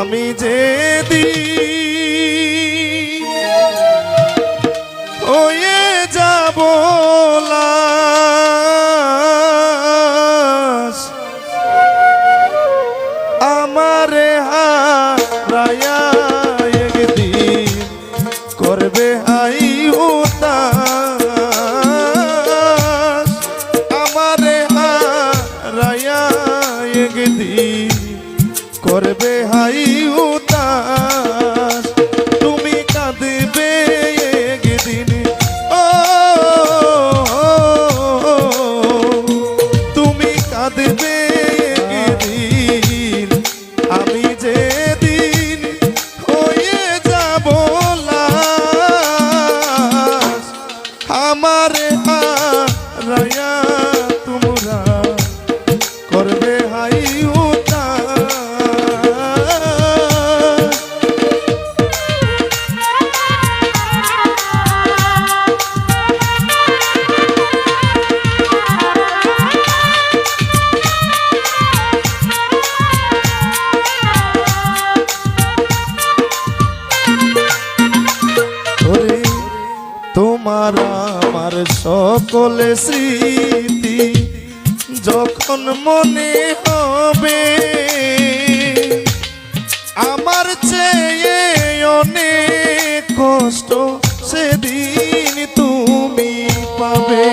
আমি যে হয়ে তুমি সকল স্মৃতি যখন মনে হবে আমার চেয়ে অনেক কষ্ট সেদিন তুমি পাবে।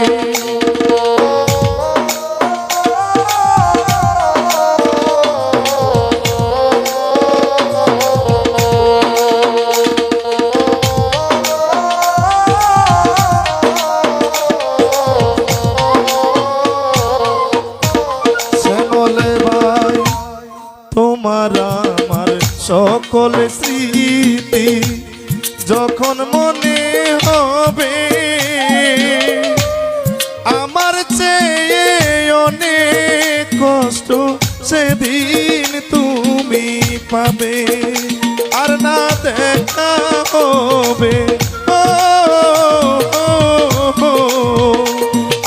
সেদিন তুমি পাবে আর না দেখা হবে।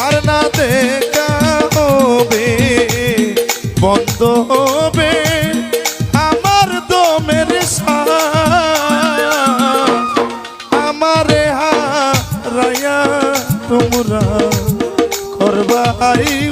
আর না দেখা হবে। বন্ধ হবে আমার দমের আমারে হারায়া তোমরা করবাই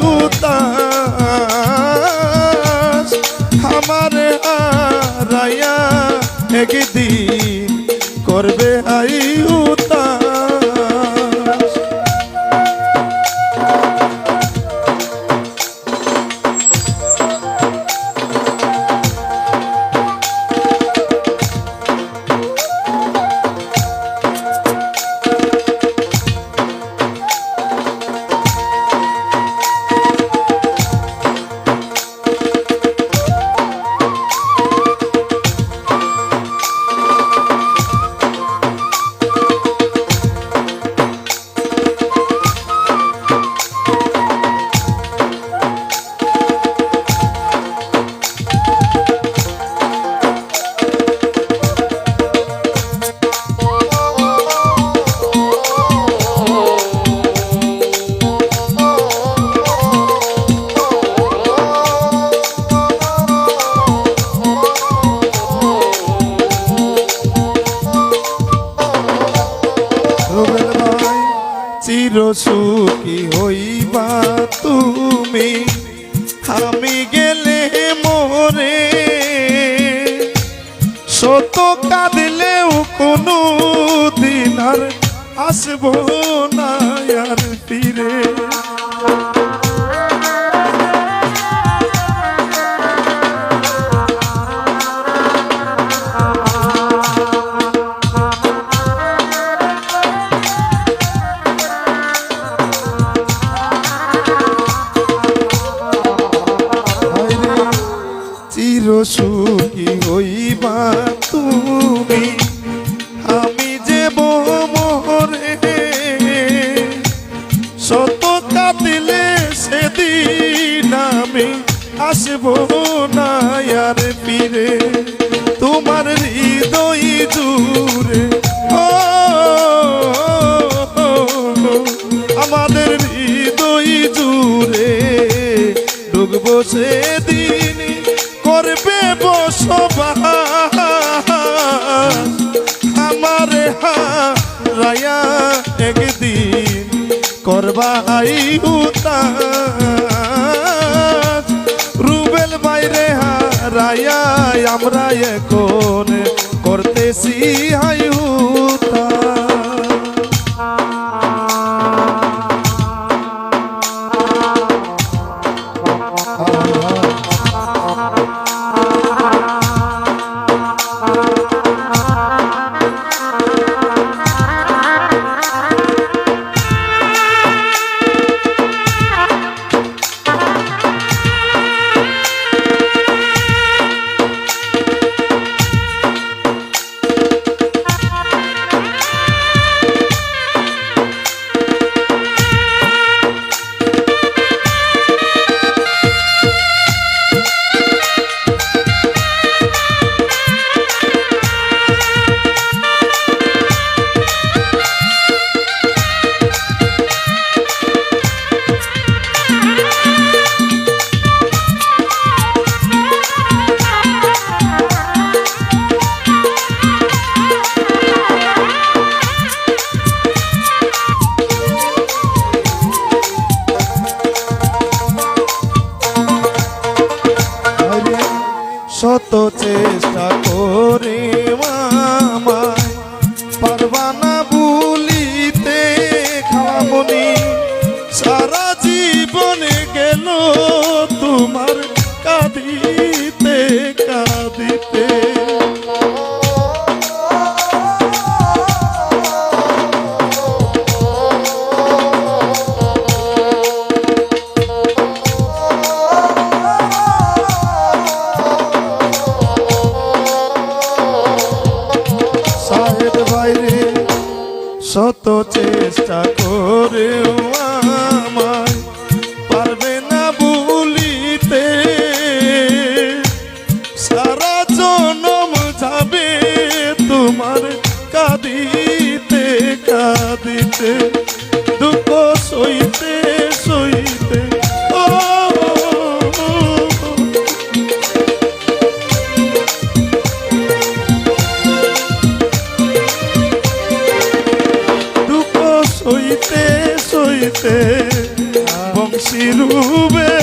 হইবা তুমি আমি যে মোহরে শত কাঁদিলে সেদিন আমি আসব না আর ফিরে তোমার হৃদয় ও, আমাদের হৃদয় জুড়ে ডুববো সেদিন করবে বসবাস। আমার হারায়া একদিন করবাই রুবেল বাইরে হারায়া আমরা এখন করতেছি হা সইতে সইতে বংশী রূপে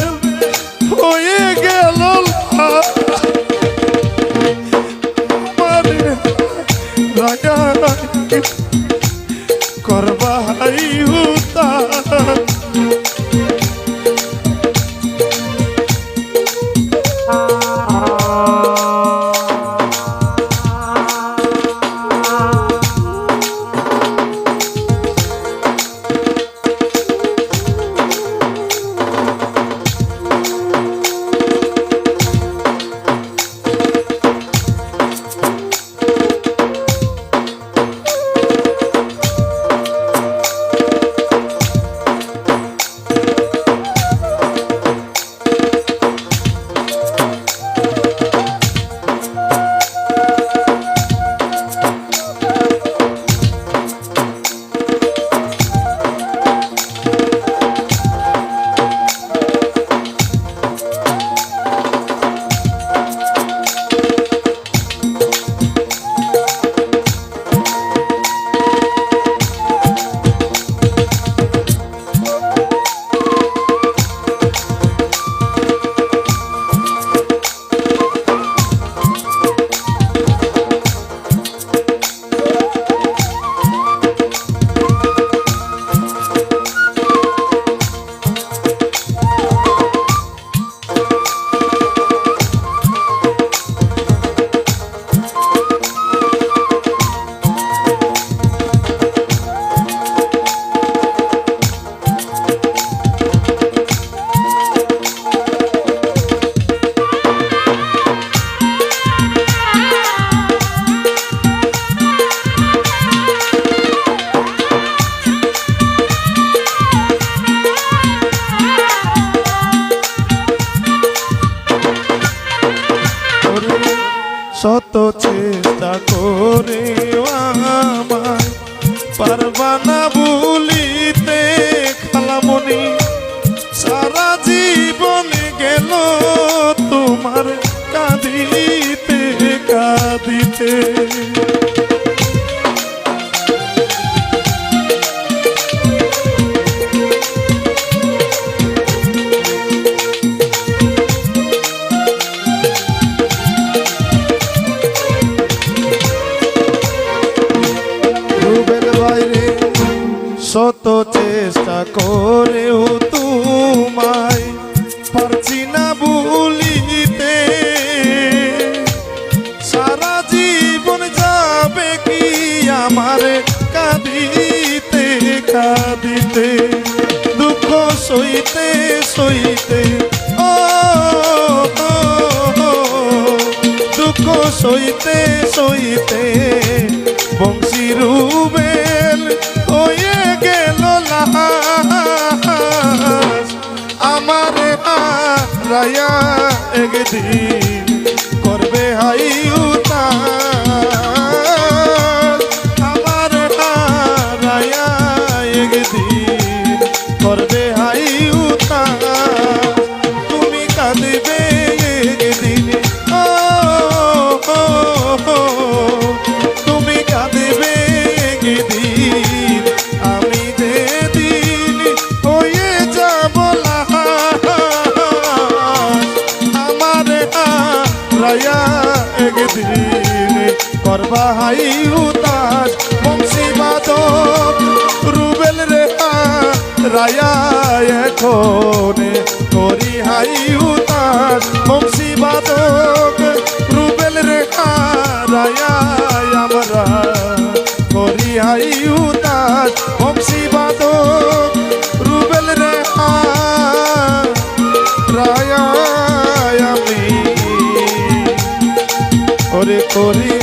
পারবানা ভুলিতে খালামণি জীবন গেল তোমার কাঁদিতে কাঁদিতে। করেও তোমায় পারছি না ভুলিতে। সারা জীবন যাবে কি আমার কাঁদিতে কাঁদিতে, দুঃখ সইতে সইতে? ও দুঃখ সইতে সইতে, বংশী রূপে হারাইয়া একদিন ঋণে করবাহাই উদাস বংশী মাধব রুবেল রেহা রায়া এখন করি হাই উদাস বংশী মাধব। Gloria.